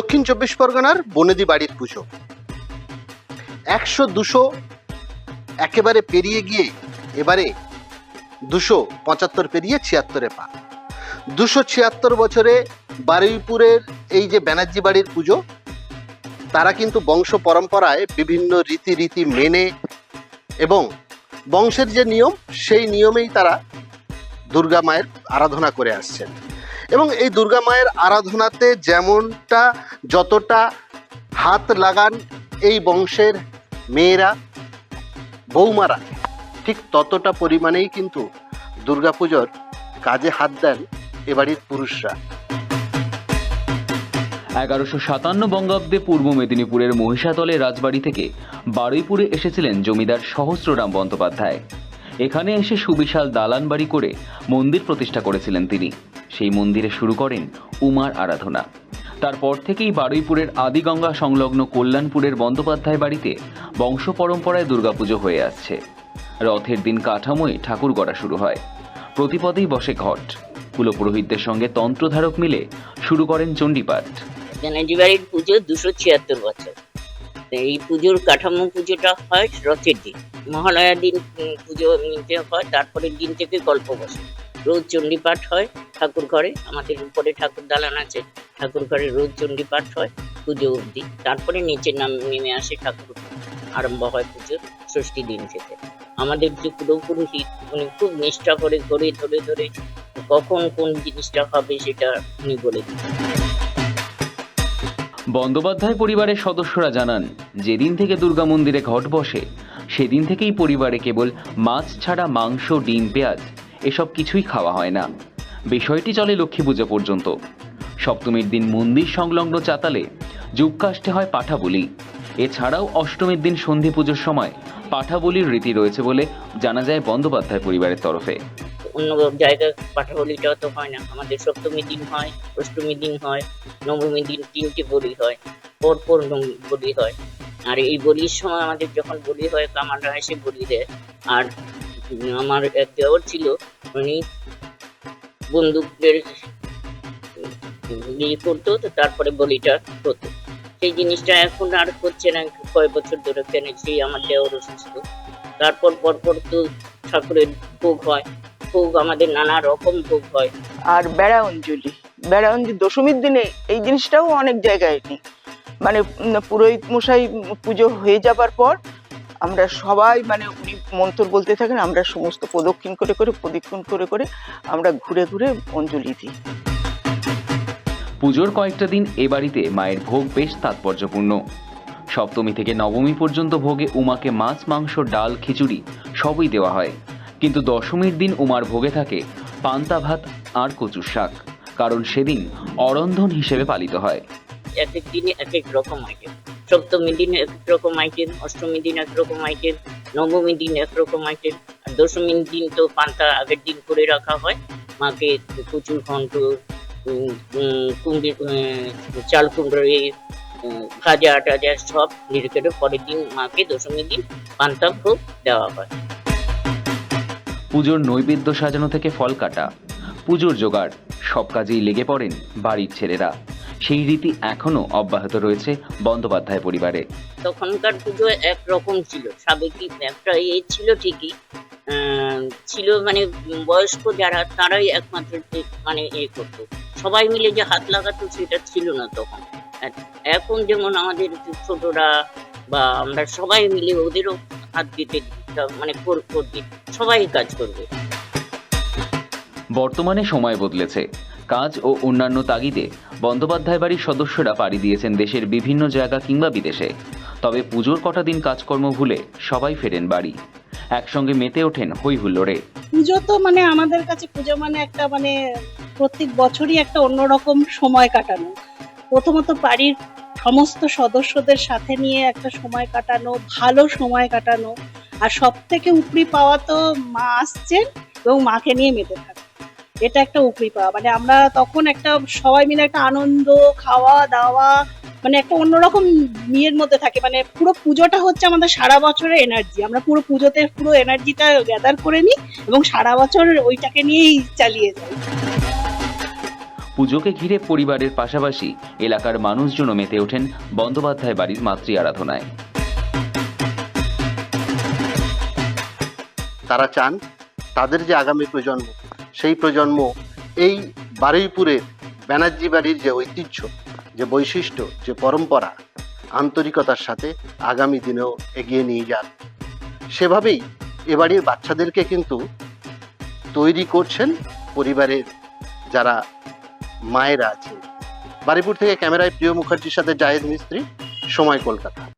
দক্ষিণ চব্বিশ পরগনার বনেদি বাড়ির পুজো। একশো দুশো একেবারে পেরিয়ে গিয়ে এবারে দুশো পঁচাত্তর পেরিয়ে ছিয়াত্তরে পা। দুশো ছিয়াত্তর বছরে বারুইপুরের এই যে ব্যানার্জি বাড়ির পুজো, তারা কিন্তু বংশ পরম্পরায় বিভিন্ন রীতিরীতি মেনে এবং বংশের যে নিয়ম, সেই নিয়মেই তারা দুর্গা মায়ের আরাধনা করে আসছেন। এবং এই দুর্গা মায়ের আরাধনাতে যেমনটা যতটা হাত লাগান এই বংশের মেয়েরা, বৌমারা, ঠিক ততটা পরিমাণেই কিন্তু দুর্গাপুজোর কাজে হাত দেন এ বাড়ির পুরুষরা। এগারোশো সাতান্ন বঙ্গাব্দে পূর্ব মেদিনীপুরের মহিষাতলে রাজবাড়ি থেকে বারুইপুরে এসেছিলেন জমিদার সহস্ররাম বন্দ্যোপাধ্যায়। এখানে এসে সুবিশাল দালান বাড়ি করে মন্দির প্রতিষ্ঠা করেছিলেন তিনি। সেই মন্দিরে শুরু করেন উমার আরাধনা। তারপর থেকেই বারুইপুরের আদিগঙ্গা সংলগ্ন কল্যাণপুরের বন্দ্যোপাধ্যায় বাড়িতে বংশ পরম্পরায় দুর্গাপুজো হয়ে আসছে। রথের দিন কাঠামোয় ঠাকুর গড়া শুরু হয়। প্রতিপদেই বসে ঘট। কুলপুরোহিতদের সঙ্গে তন্ত্রধারক মিলে শুরু করেন চণ্ডীপাঠ। বাড়ির পুজো দুশো ছিয়াত্তর বছর। এই পুজোর কাঠামো পুজোটা হয় রথের দিন। মহালয়ার দিন পুজো হয়, তারপরের দিন থেকে গল্প বসে। রোজ চণ্ডীপাঠ হয় ঠাকুর ঘরে, আমাদের উপরে ঠাকুর দালান আছে, ঠাকুর ঘরে রোজ চণ্ডীপাঠ হয়, পুজো অবধি। তারপরে নিচে নাম নেমে আসে ঠাকুর আরম্ভ হয় পুজোর ষষ্ঠী দিন থেকে। আমাদের যে পুরোপুরোহিত উনি খুব নিষ্ঠা করে ধরে ধরে ধরে কখন কোন জিনিসটা হবে সেটা উনি বলে দিন বন্দ্যোপাধ্যায় পরিবারের সদস্যরা জানান, যেদিন থেকে দুর্গা মন্দিরে ঘট বসে, সেদিন থেকেই পরিবারে কেবল মাছ ছাড়া মাংস, ডিম, পেঁয়াজ এসব কিছুই খাওয়া হয় না। বিষয়টি চলে লক্ষ্মী পুজো পর্যন্ত। সপ্তমীর দিন মন্দির সংলগ্ন চাতালে যুগ কাষ্টে হয় পাঠা বলি এছাড়াও অষ্টমীর দিন সন্ধি পুজোর সময় পাঠা বলির রীতি রয়েছে বলে জানা যায় বন্দ্যোপাধ্যায় পরিবারের তরফে। অন্য জায়গায় পাঠাবলিটা তো হয় না। আমাদের সপ্তমী দিন হয় অষ্টমী দিন হয় নবমী দিন তিনটে বলি হয় পরপর বলি হয়। আর এই বলির সময় আমাদের যখন বলি হয় কামাররা এসে বলি দেয়। আর আমার এক দেওয়ার ছিল, উনি বন্দুকের ইয়ে করতো, তো তারপরে বলিটা হতো। সেই জিনিসটা এখন আর হচ্ছে না কয়েক বছর ধরে কেন সেই আমার দেওয়ার অসুস্থ তারপর পরপর তো ঠাকুরের ভোগ হয়, ভোগ আমাদের নানা রকম ভোগ হয়। আর বেড়া অঞ্জলি বেড়া অঞ্জলি দশমীর দিনে এই জিনিসটাও অনেক জায়গায় নেই। মানে পুরোহিত মশাই পুজো হয়ে যাবার পর আমরা সবাই মানে উনি মন্ত্র বলতে থাকেন আমরা সমস্ত প্রদক্ষিণ করে করে প্রদক্ষিণ করে করে আমরা ঘুরে ঘুরে অঞ্জলি দিই। পুজোর কয়েকটা দিন এ বাড়িতে মায়ের ভোগ বেশ তাৎপর্যপূর্ণ। সপ্তমী থেকে নবমী পর্যন্ত ভোগে উমাকে মাছ মাংস ডাল খিচুড়ি সবই দেওয়া হয়। কিন্তু দশমীর দিন উমার ভোগে থাকে পান্তা ভাত আর কচুর শাক কারণ সেদিন অরন্ধন হিসেবে পালিত হয়। এক এক দিনে এক এক রকম আইটেম সপ্তমী দিন এক এক রকম আইটেম অষ্টমী দিন এক রকম আইটেম নবমী দিন একরকম আইটেম আর দশমীর দিন তো পান্তা আগের দিন করে রাখা হয়। মাকে প্রচুর ঘন্ট কুমড়ি চাল কুমড়ো ভাজা, টাজা সব নিরিখে পরের দিন মাকে দশমীর দিন পান্তা ভোগ দেওয়া হয়। পুজোর নৈবেদ্য সাজানো থেকে ফল কাটা। পুজোর জোগাড়, সব কাজেই লেগে পড়েন বাড়ির ছেলেরা। সেই রীতি এখনও অব্যাহত রয়েছে বন্দ্যোপাধ্যায় পরিবারে। তখনকার পুজো একরকম ছিল। সাবেকি একটা এ ছিল ঠিকই। ছিল মানে বয়স্ক যারা তারাই একমাত্র মানে এ করতো। সবাই মিলে যে হাত লাগাতো সেটা ছিল না তখন। এখন যেমন আমাদের ছোটরা বা আমরা সবাই মিলে ওদেরও হাত দিতে দিতে মানে করবে সবাই কাজ করবে। বর্তমানে সময় বদলেছে। কাজ ও অন্যান্য তাগিদে বন্দ্যোপাধ্যায় বাড়ির সদস্যরা পাড়ি দিয়েছেন দেশের বিভিন্ন জায়গা কিংবা বিদেশে। তবে পুজোর কটা দিন কাজকর্ম ভুলে সবাই ফেরেন বাড়ি। একসঙ্গে মেতে ওঠেন হই হুল্লোড়ে পুজো তো মানে আমাদের কাছে পুজো মানে একটা মানে প্রত্যেক বছরই একটা অন্যরকম সময় কাটানো। প্রথমত বাড়ির সমস্ত সদস্যদের সাথে নিয়ে একটা সময় কাটানো, ভালো সময় কাটানো। আর সব থেকে উপরি পাওয়া তো মা আসছেন এবং মাকে নিয়ে মেতে থাকা এটা একটা উপরি পাওয়া। মানে আমরা তখন একটা সবাই মিলে একটা আনন্দ খাওয়া দাওয়া মানে একটা অন্যরকম ইয়ের মধ্যে থাকে। মানে পুরো পুজোটা হচ্ছে আমাদের সারা বছরের এনার্জি আমরা পুরো পুজোতে পুরো এনার্জিটা গ্যাদার করে নিই এবং সারা বছর ওইটাকে নিয়েই চালিয়ে যাই। পুজোকে ঘিরে পরিবারের পাশাপাশি এলাকার মানুষজনও মেতে ওঠেন বন্দ্যোপাধ্যায় বাড়ির মাতৃ আরাধনায়। তারা চান তাদের যে আগামী প্রজন্ম সেই প্রজন্ম এই বারুইপুরের ব্যানার্জি বাড়ির যে ঐতিহ্য, যে বৈশিষ্ট্য, যে পরম্পরা, আন্তরিকতার সাথে আগামী দিনেও এগিয়ে নিয়ে যান। সেভাবেই এ বাড়ির বাচ্চাদেরকে কিন্তু তৈরি করছেন পরিবারের যারা মায়েরা আছেন। বারিপুর থেকে ক্যামেরায় প্রিয় মুখার্জির সাথে জায়েদ মিস্ত্রি, সময় কলকাতা।